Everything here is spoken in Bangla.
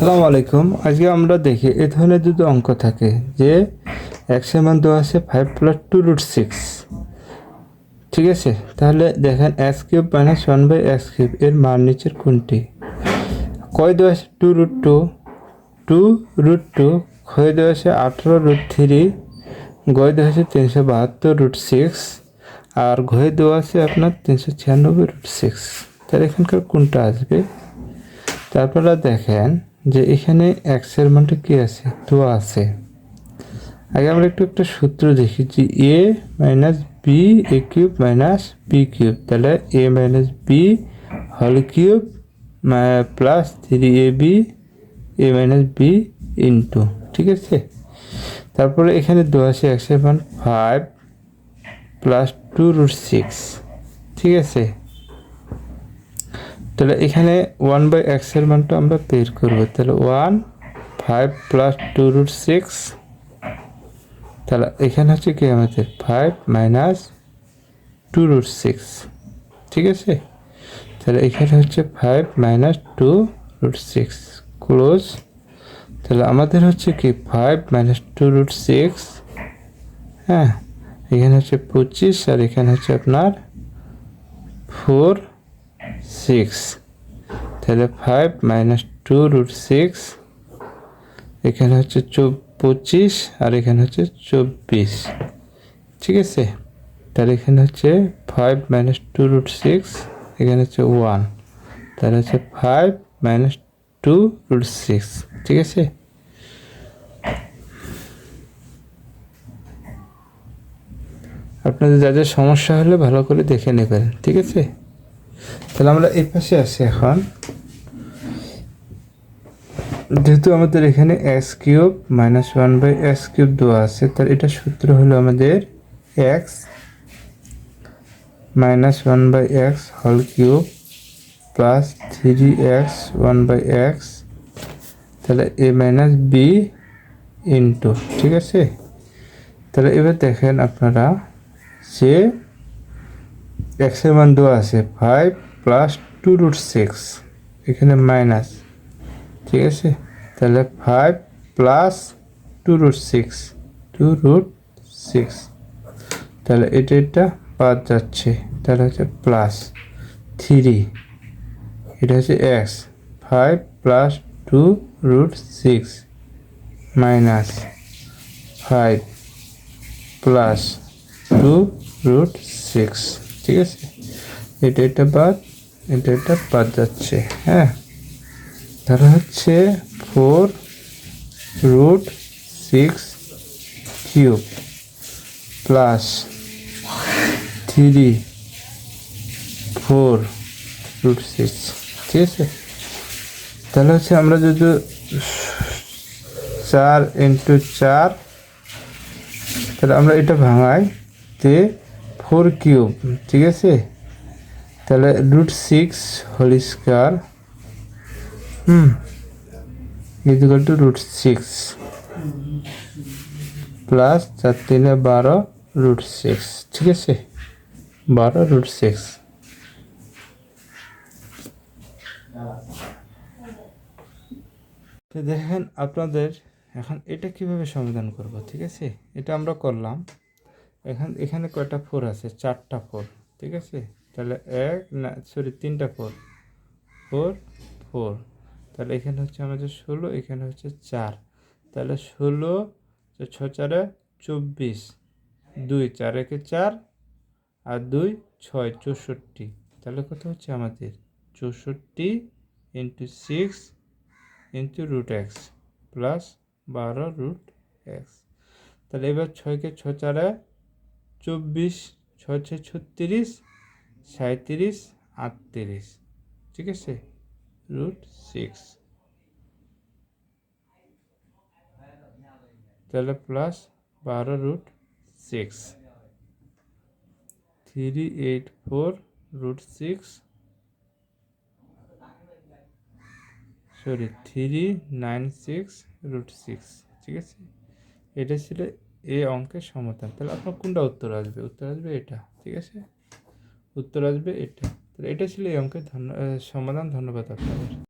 আসসালামু আলাইকুম। আজকে আমরা দেখি এ ধরনের দুটো অঙ্ক থাকে, যে এক্সের মান দেওয়া আছে five plus two root six ঠিক আছে? তাহলে দেখেন x cube minus one by x cube, এর মান নিচের কোনটি? কয় দেওয়া আছে two root two two root two ক্ষয় দেওয়া আছে আঠেরো রুট থ্রি গয় দেওয়া আছে তিনশো বাহাত্তর রুট সিক্স আর ঘয়ে দেওয়া আছে আপনার তিনশো ছিয়ানব্বই রুট সিক্স তাহলে এখানকার কোনটা আসবে? তারপরে দেখেন যে এখানে এক্সের মানটা কি আছে? দেওয়া আছে। আগে আমরা একটু একটা সূত্র দেখি যে a minus b a cube minus b cube তাহলে এ মাইনাস বি হল cube plus three a b a minus b into ঠিক আছে? তারপরে এখানে দেওয়া আছে মান five plus two root six ঠিক আছে? তাহলে এখানে ওয়ান বাই এক্সের মানটা আমরা বের করব। তাহলে one five plus two root six তাহলে এখানে হচ্ছে কি আমাদের five minus two root six ঠিক আছে? তাহলে এখানে হচ্ছে five minus two root six close তাহলে আমাদের হচ্ছে কি five minus two root six হ্যাঁ? এখানে হচ্ছে পঁচিশ আর এখানে হচ্ছে আপনার ফোর সিক্স তাহলে five minus two root six এখানে হচ্ছে পঁচিশ আর এখানে হচ্ছে চব্বিশ। ঠিক আছে? তাহলে এখানে হচ্ছে five minus two root six এখানে হচ্ছে ওয়ান তাহলে হচ্ছে five minus two root six ঠিক আছে? আপনাদের যা যা সমস্যা হলে ভালো করে দেখে নেবেন। ঠিক আছে? তাহলে আমরা এই পাশে আসি এখন। যেহেতু আমাদের এখানে x cube minus one by x cube দেওয়া আছে, তাহলে এটা সূত্র হলো আমাদের x minus one by x হল cube plus three x one by x তাহলে এ মাইনাস বি ইন্টু ঠিক আছে? তাহলে এবার দেখেন আপনারা যে এক্সের মান দেওয়া আছে five plus two root six এখানে মাইনাস ঠিক আছে? তাহলে five plus two root six two root six তাহলে এটা এটা বাদ যাচ্ছে, তাহলে হচ্ছে প্লাস থ্রি এটা হচ্ছে x five plus two root six minus five plus two root six ঠিক আছে? এটা এটা বাদ এটা এটা বাদ যাচ্ছে হ্যাঁ? তাহলে হচ্ছে four root six cube plus three four root six ঠিক আছে? তাহলে হচ্ছে আমরা যদি চার ইন্টু চার, তাহলে আমরা এটা ভাঙাই, তে ফোর কিউব, ঠিক আছে? তাহলে root six whole square, hmm is equal two root six, plus চার তিনে বারো রুট সিক্স, ঠিক আছে? বারো রুট সিক্স। তো দেখেন আপনাদের, এখন এটা কীভাবে সমাধান করব, ঠিক আছে? এটা আমরা করলাম। এখন, এখানে কয়টা ফোর আছে? চারটা ফোর, ঠিক আছে? তাহলে এক, না সরি তিনটা ফোর। Four four. তাহলে এখানে হচ্ছে আমাদের ষোলো, এখানে হচ্ছে চার। তাহলে ষোলো ছ চারে চব্বিশ। দুই, চার, একে চার, আর দুই, ছয়, চৌষট্টি। তাহলে কত হচ্ছে আমাদের? চৌষট্টি into six into root x plus বারো রুট এক্স তাহলে এবার ছয়কে ছ চারে চব্বিশ ছয় ছয় ছত্রিশ সাঁত্রিশ আটত্রিশ। ঠিক আছে? Root six. তাহলে প্লাস বারো root six. Three eight four root six. Sorry, three nine six root six. ঠিক আছে? এটা ছিল এই অঙ্কের সমাধান। তাহলে আপনার কোনটা উত্তর আসবে? উত্তর আসবে এটা, ঠিক আছে? উত্তর আসবে এটা। তাহলে এটা ছিল এই অঙ্কের ধন্য সমাধান। ধন্যবাদ আপনাদের।